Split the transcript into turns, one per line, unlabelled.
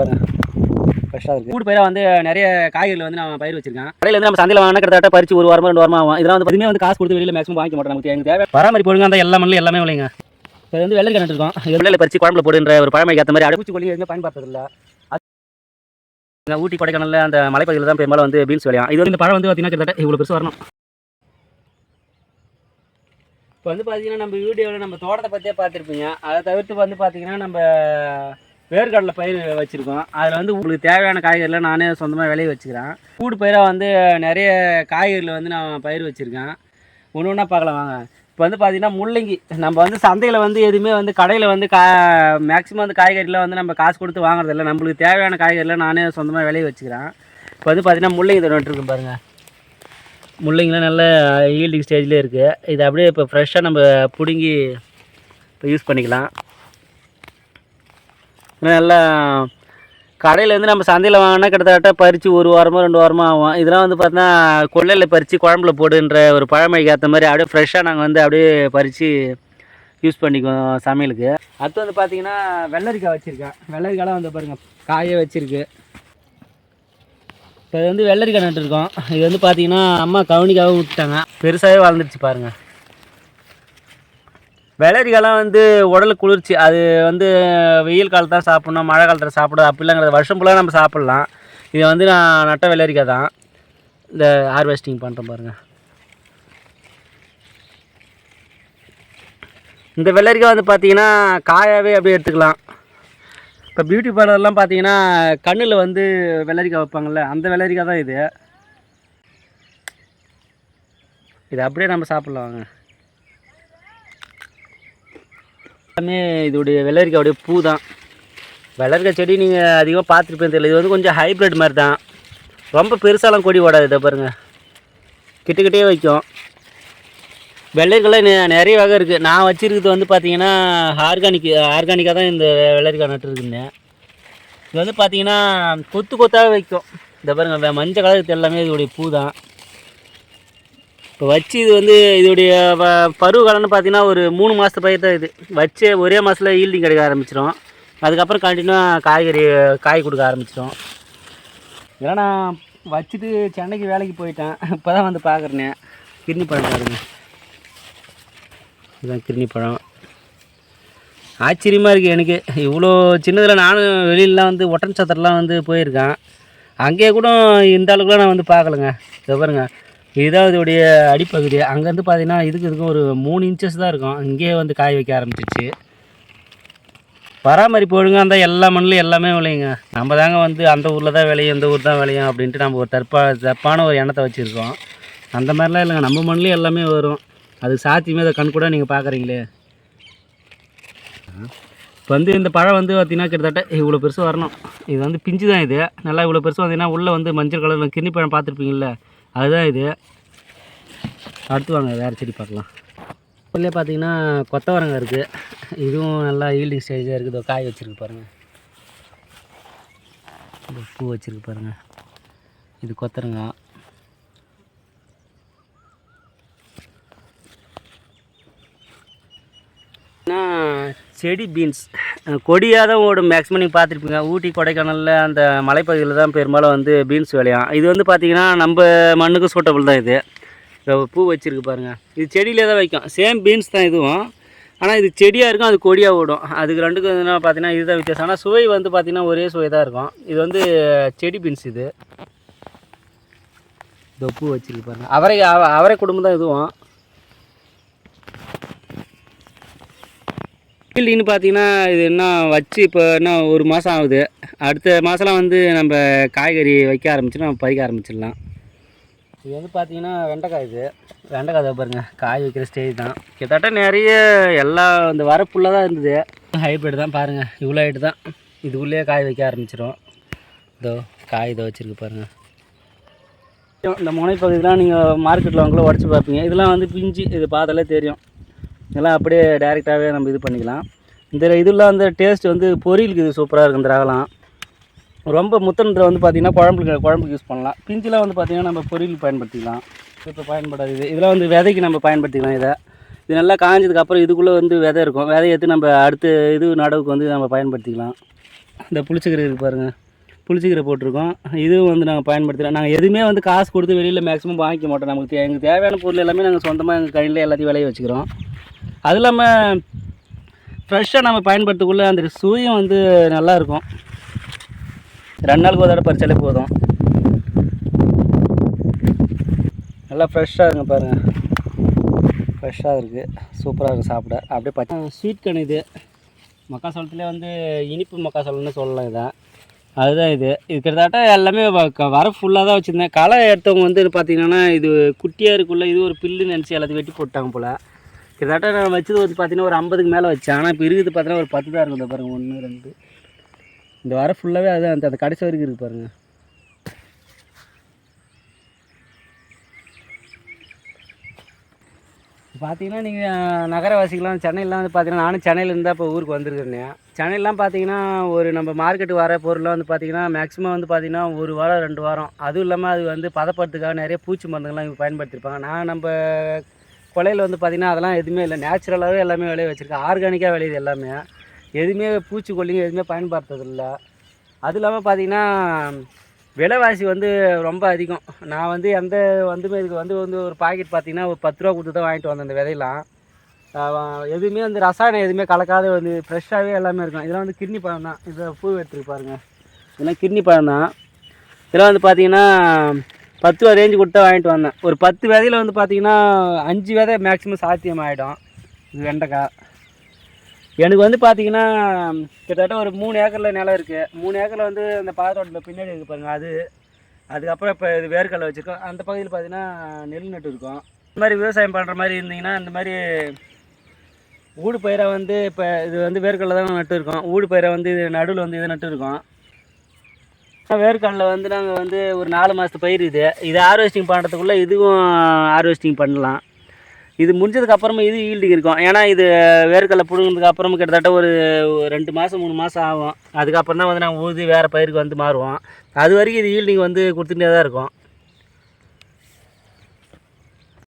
பாருங்க ஃப்ரெஷ்ஷாக இருக்குது கூடு பயிராக வந்து நிறைய காய்கறிகள் வந்து நான் பயிர் வச்சிருக்கேன் கடையில் வந்து நம்ம சந்தையில் வாங்கினா கிட்டத்தட்ட பறிச்சு ஒரு வாரமா ரெண்டு வாரமா ஆகும். இதெல்லாம் வந்து எதுவுமே வந்து காசு கொடுத்து வெளியில் மேக்ஸிமம் வாங்கிக்க மாட்டோம் நமக்கு எங்களுக்கு தேவை. பராமரிப்பு ஒழுங்காக அந்த எல்லா மண்ணிலும் எல்லாமே விளையுங்க. இப்போ வந்து வெள்ளரி கிணறு இருக்கும். வெள்ளையில் பறிச்சு குழம்புல போடுன்ற ஒரு பழமைக்கு ஏற்ற மாதிரி அடைப்பூச்சி கொல்லி எதுவுமே பயன்படுத்துறதில்ல. அது ஊட்டி கொடைக்கானல்ல அந்த மலைப்பகுதியில் தான் பெரும்பாலும் வந்து பீன்ஸ் விளையும். இது வந்து இந்த பழம் வந்து பார்த்தீங்கன்னா கிட்டத்தட்ட இவ்வளோ பெருசு வரணும். இப்போ வந்து பார்த்தீங்கன்னா நம்ம வீடியோவில் நம்ம தோட்டத்தை பற்றியே பார்த்துருப்பீங்க. அதை தவிர்த்து வந்து பார்த்தீங்கன்னா நம்ம வேர்க்கடலை பயிர் வச்சுருக்கோம். அதில் வந்து உங்களுக்கு தேவையான காய்கறிலாம் நானே சொந்தமாக விளைய வச்சுக்கிறேன். கூடு பயிராக வந்து நிறைய காய்கறியில் வந்து நான் பயிர் வச்சுருக்கேன். ஒன்று ஒன்றா பார்க்கலாம் வாங்க. இப்போ வந்து பார்த்தீங்கன்னா முள்ளங்கி நம்ம வந்து சந்தையில் வந்து எதுவுமே வந்து கடையில் வந்து கா மேக்ஸிமம் வந்து காய்கறிலாம் வந்து நம்ம காசு கொடுத்து வாங்குறதில்ல நம்மளுக்கு தேவையான காய்கறிலாம் நானே சொந்தமாக விளைய வச்சுக்கிறேன். இப்போ வந்து பார்த்தீங்கன்னா முள்ளங்கி தோட்டம் பாருங்கள் முள்ளங்கிலாம் நல்ல ஈல்டிங் ஸ்டேஜ்லேயே இருக்குது இது அப்படியே இப்போ ஃப்ரெஷ்ஷாக நம்ம பிடுங்கி இப்போ யூஸ் பண்ணிக்கலாம். நல்லா கடையிலேருந்து நம்ம சந்தையில் வாங்கினா கிட்டத்தட்ட பறித்து ஒரு வாரமோ ரெண்டு வாரமோ ஆகும். இதெல்லாம் வந்து பார்த்தீங்கன்னா கொள்ளையில் பறித்து குழம்புல போடுன்ற ஒரு பழமொழிக்கு ஏற்ற மாதிரி அப்படியே ஃப்ரெஷ்ஷாக நாங்கள் வந்து அப்படியே பறித்து யூஸ் பண்ணிக்குவோம் சமையலுக்கு. அடுத்து வந்து பார்த்தீங்கன்னா வெள்ளரிக்காய் வச்சுருக்கேன். வெள்ளரிக்காய்லாம் வந்து பாருங்கள் காயே வச்சுருக்கு. இப்போ இது வந்து வெள்ளரிக்காய் நட்டுருக்கோம். இது வந்து பார்த்தீங்கன்னா அம்மா கவுனிக்காக விட்டுட்டாங்க. பெருசாகவே வளர்ந்துருச்சு பாருங்கள் வெள்ளரிக்காலாம் வந்து உடலுக்கு குளிர்ச்சி அது வந்து வெயில் காலத்தில் சாப்பிட்ணும் மழை காலத்தில் சாப்பிடாது அப்படிலாங்கிறது வருஷம் ஃபுல்லாக நம்ம சாப்பிட்லாம். இது வந்து நான் நட்ட வெள்ளரிக்காய் தான். இந்த ஹார்வெஸ்டிங் பண்ணுறேன் பாருங்கள் இந்த வெள்ளரிக்காய் வந்து பார்த்திங்கன்னா காயாகவே அப்படியே எடுத்துக்கலாம். இப்போ பியூட்டி பார்லர்லாம் பார்த்தீங்கன்னா கண்ணில் வந்து வெள்ளரிக்காய் வைப்பாங்கள்ல அந்த வெள்ளரிக்காய் தான் இது. இது அப்படியே நம்ம சாப்பிட்லாம் வாங்க. எல்லாமே இதோடைய வெள்ளரிக்காவுடைய பூ தான் வெள்ளரிக்காய் செடி நீங்கள் அதிகமாக பார்த்துருப்பேன் தெரியல. இது வந்து கொஞ்சம் ஹைப்ரிட் மாதிரி தான் ரொம்ப பெருசாலாம் கொடி ஓடாது இதை பாருங்கள் கிட்டக்கிட்டே வைக்கும். வெள்ளரிக்கெல்லாம் நெ- நிறைய வகை இருக்குது நான் வச்சுருக்கிறது வந்து பார்த்தீங்கன்னா ஆர்கானிக் ஆர்கானிக்காக தான் இந்த வெள்ளரிக்காய் நட்டுருக்குந்தேன் இது வந்து பார்த்தீங்கன்னா கொத்து கொத்தாக வைக்கும். இந்த பாருங்கள் மஞ்சள் கலருக்கு எல்லாமே இதோடைய பூ தான் இப்போ வச்சு இது வந்து இதோடைய ப பருவ காலம்னு பார்த்தீங்கன்னா ஒரு மூணு மாதத்து பயிர் தான் இது. வச்சு ஒரே மாதத்தில் ஈல்டிங் கிடைக்க ஆரம்பிச்சிடும் அதுக்கப்புறம் கண்டினியூவாக காய்கறி காய் கொடுக்க ஆரம்பிச்சிடும் இதெல்லாம் நான் வச்சுட்டு சென்னைக்கு வேலைக்கு போயிட்டேன். இப்போ தான் வந்து பார்க்குறேனே கிர்னி பழம் பாருங்க. இதுதான் கிர்னி பழம். ஆச்சரியமாக இருக்குது எனக்கு. இவ்வளோ சின்னதில் நானும் வெளியிலலாம் வந்து ஒட்டன் சத்திரலாம் வந்து போயிருக்கேன். அங்கேயே கூட இந்த அளவுக்குலாம் நான் வந்து பார்க்கலங்க. இதை பாருங்கள் இதுதான் இதோடைய அடிப்பகுதி அங்கேருந்து பார்த்தீங்கன்னா இதுக்கு இதுக்கும் ஒரு மூணு இன்ச்சஸ் தான் இருக்கும். இங்கேயே வந்து காய் வைக்க ஆரம்பிச்சிச்சு பராமரிப்பு ஒழுங்காக இருந்தால் எல்லா மண்ணிலும் எல்லாமே விளையுங்க. நம்ம தாங்க வந்து அந்த ஊரில் தான் விளையும் இந்த ஊர் தான் விளையும் அப்படின்ட்டு நம்ம ஒரு தற்பா தப்பான ஒரு எண்ணத்தை வச்சுருக்கோம். அந்த மாதிரிலாம் இல்லைங்க. நம்ம மண்ணிலே எல்லாமே வரும். அது சாத்தியமே அதை கண் கூட நீங்கள் பார்க்குறீங்களே. இப்போ வந்து இந்த பழம் வந்து பார்த்திங்கன்னா கிட்டத்தட்ட இவ்வளோ பெருசு வரணும். இது வந்து பிஞ்சு தான் இது. நல்லா இவ்வளோ பெருசு வந்தீங்கன்னா உள்ளே வந்து மஞ்சள் கலரில் கிண்ணி பழம் பார்த்துருப்பீங்களே அதுதான் இது. அடுத்து வாங்க வேறு செடி பார்க்கலாம். உள்ளே பார்த்தீங்கன்னா கொத்தவரங்காய் இருக்குது இதுவும் நல்லா ஈல்டிங் ஸ்டேஜாக இருக்குது இதோ காய் வச்சுருக்கு பாருங்கள் இந்த பூ வச்சுருக்கு பாருங்கள் இது கொத்தரங்காய். செடி பீன்ஸ் கொடியாக தான் ஓடும் மேக்ஸிமம் நீங்கள் பார்த்துருப்பீங்க. ஊட்டி கொடைக்கானலில் அந்த மலைப்பகுதியில் தான் பெரும்பாலும் வந்து பீன்ஸ் விளையும். இது வந்து பார்த்திங்கன்னா நம்ம மண்ணுக்கு சூட்டபிள் தான் இது. பூ வச்சுருக்கு பாருங்கள் இது செடியிலே தான் வைக்கும். சேம் பீன்ஸ் தான் இதுவும். ஆனால் இது செடியாக இருக்கும் அது கொடியாக ஓடும். அதுக்கு ரெண்டுக்கும் என்ன பார்த்தீங்கன்னா இதுதான் வித்தியாசம். ஆனால் சுவை வந்து பார்த்திங்கன்னா ஒரே சுவை தான் இருக்கும். இது வந்து செடி பீன்ஸ் இது. இந்த பூ வச்சுருக்கு பாருங்கள் அவரை அவ- அவரை குடும்பம் தான் இதுவும். பில்டிங்னு பார்த்தீங்கன்னா இது என்ன வச்சு இப்போ என்ன ஒரு மாதம் ஆகுது. அடுத்த மாதம்லாம் வந்து நம்ம காய்கறி வைக்க ஆரம்பிச்சிடும் நம்ம பறிக்க ஆரம்பிச்சிடலாம். இது வந்து பார்த்தீங்கன்னா வெண்டைக்காய் இது. வெண்டைக்காய் பாருங்க காய் வைக்கிற ஸ்டேஜ் தான். கிட்டத்தட்ட நிறைய எல்லா இந்த வரப்புள்ள தான் இருந்தது. ஹைப்ரிட் தான் பாருங்கள் இவ்வளோ ஹைட்டு தான். இதுக்குள்ளேயே காய் வைக்க ஆரம்பிச்சிடும் இதோ காய் இதை வச்சுருக்கு பாருங்கள் இந்த முனைப்பகுதியெலாம் நீங்கள் மார்க்கெட்டில் வாங்கல உடச்சி பார்ப்பீங்க. இதெல்லாம் வந்து பிஞ்சு இது பார்த்தாலே தெரியும். இதெல்லாம் அப்படியே டைரெக்டாகவே நம்ம இது பண்ணிக்கலாம். இந்த இதெல்லாம் வந்து டேஸ்ட் வந்து பொரியலுக்கு இது சூப்பராக இருக்கும் இந்த ரகலாம். ரொம்ப முத்தனத்தில் வந்து பார்த்திங்கன்னா குழம்புக்கு குழம்புக்கு யூஸ் பண்ணலாம். பிஞ்சுலாம் வந்து பார்த்திங்கன்னா நம்ம பொரியலுக்கு பயன்படுத்திக்கலாம். இப்போ பயன்படாது. இது இதெல்லாம் வந்து விதைக்கு நம்ம பயன்படுத்திக்கலாம் இதை. இது நல்லா காஞ்சதுக்கப்புறம் இதுக்குள்ளே வந்து விதை இருக்கும். விதையை எடுத்து நம்ம அடுத்த இது நடவுக்கு வந்து நம்ம பயன்படுத்திக்கலாம். இந்த புளிச்சக்கீரை இருக்குது பாருங்கள் புளிச்சக்கீரை போட்டிருக்கோம். இதுவும் வந்து நாங்கள் பயன்படுத்தலாம் நாங்கள் எதுவுமே வந்து காசு கொடுத்து வெளியில் மேக்ஸிமம் வாங்கிக்க மாட்டோம். நமக்கு தே- எங்களுக்கு தேவையான பொருள் எல்லாமே நாங்கள் சொந்தமாக எங்கள் கையில் எல்லாத்தையும் விளைய வச்சுக்கிறோம். அது இல்லாமல் ஃப்ரெஷ்ஷாக நம்ம பயன்படுத்தக்குள்ளே அந்த சூயும் வந்து நல்லா இருக்கும் ரெண்டு நாளுக்கு ஒரு தடவை பறிச்சாலே போதும். நல்லா ஃப்ரெஷ்ஷாக இருங்க பாருங்கள் ஃப்ரெஷ்ஷாக இருக்குது சூப்பராக இருக்குது சாப்பிட. அப்படியே பச்சை ஸ்வீட் கண் இது. மக்காசோளத்துலேயே வந்து இனிப்பு மக்காசோளம்னு சொல்லலாம் இதான் அதுதான் இது. இது கிட்டத்தட்ட எல்லாமே வ- வர ஃபுல்லாக தான் வச்சுருந்தேன். களை எடுத்தவங்க வந்து பார்த்திங்கன்னா இது குட்டியாக இருக்குள்ள இது ஒரு பில்லுன்னு நினச்சி எல்லாத்தையும் வெட்டி போட்டாங்க போல். கிட்டத்தட்ட நான் வச்சது வந்து பார்த்தீங்கன்னா ஒரு ஐம்பதுக்கு மேலே வச்சேன் ஆனால் இப்போ இருக்குது பார்த்தீங்கன்னா ஒரு பத்து தான் இருக்குது பாருங்கள் ஒன்று ரெண்டு. இந்த வாரம் ஃபுல்லாகவே அதுதான் அந்த அந்த கடைசி வரைக்கும் இருக்குது பாருங்கள் பார்த்தீங்கன்னா நீங்கள் நகரவாசிகள்லாம் சென்னையிலாம் வந்து பார்த்தீங்கன்னா நானும் சென்னையிலேருந்து இருந்தால் இப்போ ஊருக்கு வந்திருக்கிறேன் சென்னையிலாம் பார்த்தீங்கன்னா ஒரு நம்ம மார்க்கெட்டு வர பொருள்லாம் வந்து பார்த்தீங்கன்னா மேக்ஸிமம் வந்து பார்த்தீங்கன்னா ஒரு வாரம் ரெண்டு வாரம். அதுவும் இல்லாமல் அது வந்து பதப்படுறதுக்காக நிறைய பூச்சி மருந்துகள்லாம் இங்கே பயன்படுத்தியிருப்பாங்க நான் நம்ம கொலையில் வந்து பார்த்திங்கன்னா அதெல்லாம் எதுவுமே இல்லை. நேச்சுரலாகவே எல்லாமே விளைய வச்சுருக்கேன் ஆர்கானிக்காக விளையுது எல்லாமே. எதுவுமே பூச்சிக்கொல்லிங்க எதுவுமே பயன்படுத்துறதில்ல. அது இல்லாமல் பார்த்தீங்கன்னா விலைவாசி வந்து ரொம்ப அதிகம். நான் வந்து எந்த வந்துமே இதுக்கு வந்து வந்து ஒரு பாக்கெட் பார்த்தீங்கன்னா ஒரு பத்து ரூபா கொடுத்து தான் வாங்கிட்டு வந்தேன் அந்த விதையெல்லாம். எதுவுமே வந்து ரசாயனம் எதுவுமே கலக்காத வந்து ஃப்ரெஷ்ஷாகவே எல்லாமே இருக்கும். இதெல்லாம் வந்து கிட்னி பழம் தான். இதை பூ எடுத்துருக்கு பாருங்கள் இதெல்லாம் கிட்னி பழம் தான். இதெல்லாம் வந்து பார்த்தீங்கன்னா பத்து ரூபா ரேஞ்சு கொடுத்தா வாங்கிட்டு வந்தேன். ஒரு பத்து விதையில் வந்து பார்த்தீங்கன்னா அஞ்சு விதை மேக்ஸிமம் சாத்தியம் ஆகிடும் இது வெண்டைக்காய். எனக்கு வந்து பார்த்தீங்கன்னா கிட்டத்தட்ட ஒரு மூணு ஏக்கரில் நிலம் இருக்குது மூணு ஏக்கரில் வந்து அந்த பாதத்தோட்டத்தில் பின்னாடி இருக்குது பாருங்கள் அது. அதுக்கப்புறம் இப்போ இது வேர்க்கடலை வச்சுருக்கோம். அந்த பகுதியில் பார்த்தீங்கன்னா நெல் நட்டு இருக்கோம். இந்த மாதிரி விவசாயம் பண்ணுற மாதிரி இருந்தீங்கன்னா இந்த மாதிரி ஊடு பயிரை வந்து இப்போ இது வந்து வேர்க்கடலை தான் நட்டு இருக்கோம். ஊடு பயிரை வந்து இது நடுவில் வந்து இதை நட்டு இருக்கோம். வேர்க்கடலை வந்து நாங்கள் வந்து ஒரு நாலு மாதத்து பயிர் இது. இது ஹார்வெஸ்டிங் பண்ணுறதுக்குள்ளே இதுவும் ஹார்வெஸ்டிங் பண்ணலாம். இது முடிஞ்சதுக்கப்புறமா இது ஈல்டிங் இருக்கும். ஏன்னா இது வேர்க்கடலை பிடுங்கினதுக்கு அப்புறமா கிட்டத்தட்ட ஒரு ஒரு ரெண்டு மாதம் மூணு மாதம் ஆகும். அதுக்கப்புறம் தான் வந்து நாங்கள் ஊதி வேறு பயிருக்கு வந்து மாறுவோம். அது வரைக்கும் இது ஈல்டிங் வந்து கொடுத்துட்டே தான் இருக்கும்.